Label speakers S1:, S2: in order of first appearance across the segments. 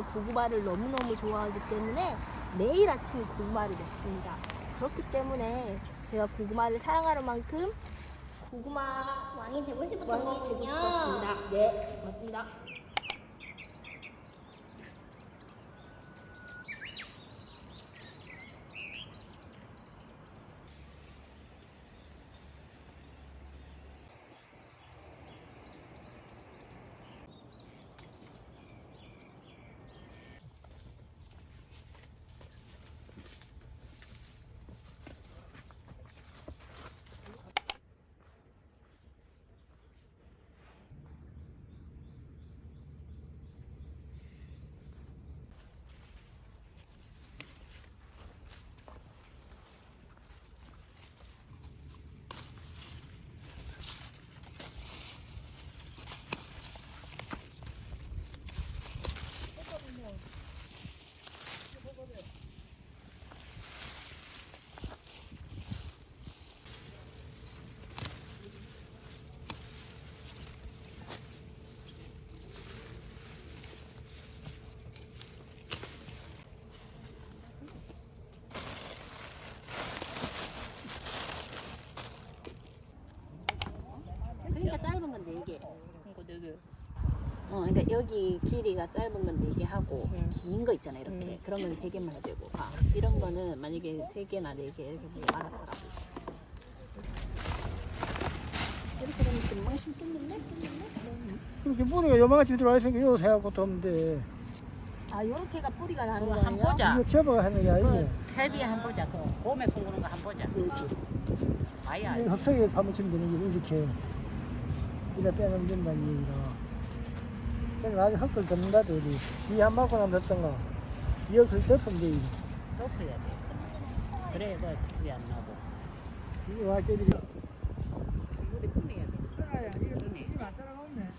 S1: 저는 고구마를 너무너무 좋아하기 때문에 매일 아침 고구마를 먹습니다. 그렇기 때문에 제가 고구마를 사랑하는 만큼 고구마
S2: 왕이 되고 싶었던
S1: 왕이 되고
S2: 거군요.
S1: 싶었습니다. 네, 맞습니다. 그러니까 짧은 건데 이게.
S3: 이거 네 개.
S1: 어, 그러니까 여기 길이가 짧은 건네 개 하고
S3: 음.
S1: 긴거 있잖아 이렇게.
S3: 음.
S1: 그런 건 세 개만 해도 되고. 아, 이런 거는 만약에 세 개나 네 개 이렇게 뭐 알아서 하라고. 이렇게 되면 금방 심겠는데?
S4: 이렇게 뿌리가 요만같이 들어와 있으니까 이거 세갖고 덮으면 돼.
S1: 아, 요렇게가 뿌리가 나는
S3: 그거 거한
S1: 아니야?
S3: 보자.
S4: 이거 접어가 하는 게 아니네.
S3: 그 텔비 한 보자. 그 봄에 숨그는 거 한 보자.
S4: 이렇게.
S3: 아야.
S4: 이거 흡석에 파묻히면 되는 게 이렇게. 이래 빼면 된다는 얘기라. 그럼 나중에 흙을 덮는다도 어디. 비한 맞고 나면 덮던가. 이 흙을 덮으면 돼. 이거.
S3: 덮어야 돼. 그래, 그 불이 안 나고.
S4: 이거 완전히.
S3: 이거 끝내야 돼.
S4: 그래야, 이거 이게 맞잖아, 없네.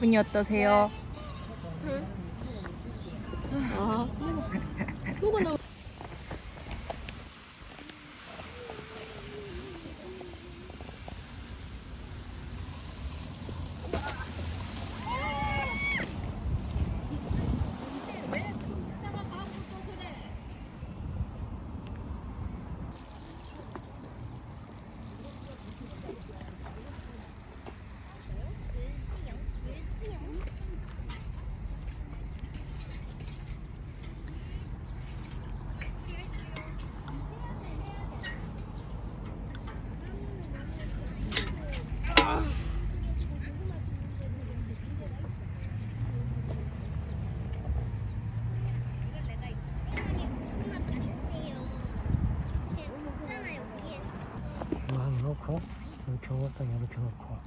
S3: 기분이 어떠세요?
S1: 아, 요거 너무
S4: 이렇게 놓고, 이렇게 놓고,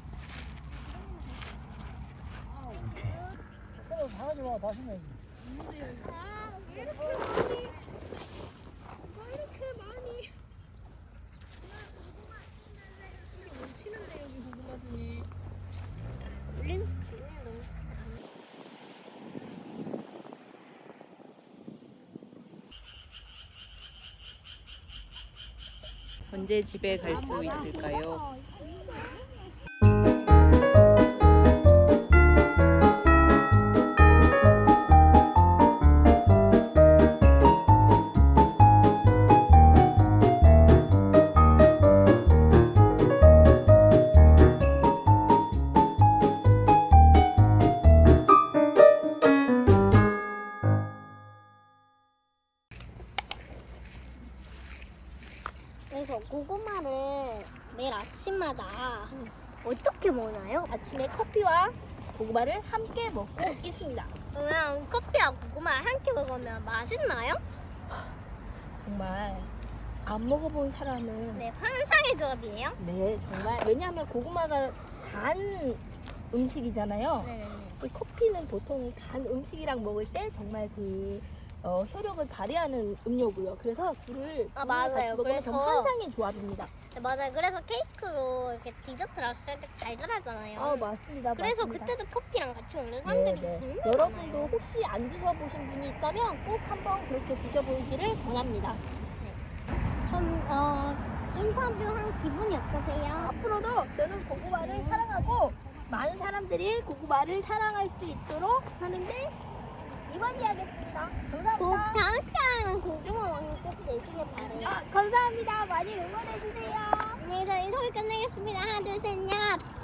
S4: 이렇게 마, 다시 내.
S1: 아, 왜 이렇게 많이? 누가 이렇게 많이? 이게 못 치는데 여기 고구마들이.
S2: 우린
S3: 언제 집에 갈 수 있을까요?
S2: 그래서 고구마를 매일 아침마다 어떻게 먹나요?
S1: 아침에 커피와 고구마를 함께 먹고 있습니다.
S2: 그러면 커피와 고구마를 함께 먹으면 맛있나요?
S1: 정말 안 먹어본 사람은
S2: 네, 환상의 조합이에요.
S1: 네 정말 왜냐하면 고구마가 단 음식이잖아요.
S2: 네네네.
S1: 이 커피는 보통 단 음식이랑 먹을 때 정말 그 어, 효력을 발휘하는 음료고요. 그래서 둘을
S2: 아,
S1: 둘을
S2: 맞아요.
S1: 같이 먹으면
S2: 그래서-
S1: 정말 환상의 조합입니다.
S2: 네, 맞아요. 그래서 케이크로 이렇게 디저트를 했을 때 달달하잖아요.
S1: 아 맞습니다.
S2: 그래서
S1: 맞습니다.
S2: 그때도 커피랑 같이 먹는
S1: 네,
S2: 사람들이
S1: 네.
S2: 정말
S1: 여러분도
S2: 많아요.
S1: 혹시 안 드셔보신 분이 있다면 꼭 한번 그렇게 드셔보기를 권합니다.
S2: 그럼 어, 인터뷰 한 기분이 어떠세요?
S1: 앞으로도 저는 고구마를 사랑하고 많은 사람들이 고구마를 사랑할 수 있도록 하는데 이바지하겠습니다. 감사합니다.
S2: 다음 시간에는 공중을 왕님 꼭 되시길 바래요.
S1: 아, 감사합니다. 많이 응원해주세요. 안녕히 계세요. 이렇게 끝내겠습니다. 하나, 둘, 셋, 얍!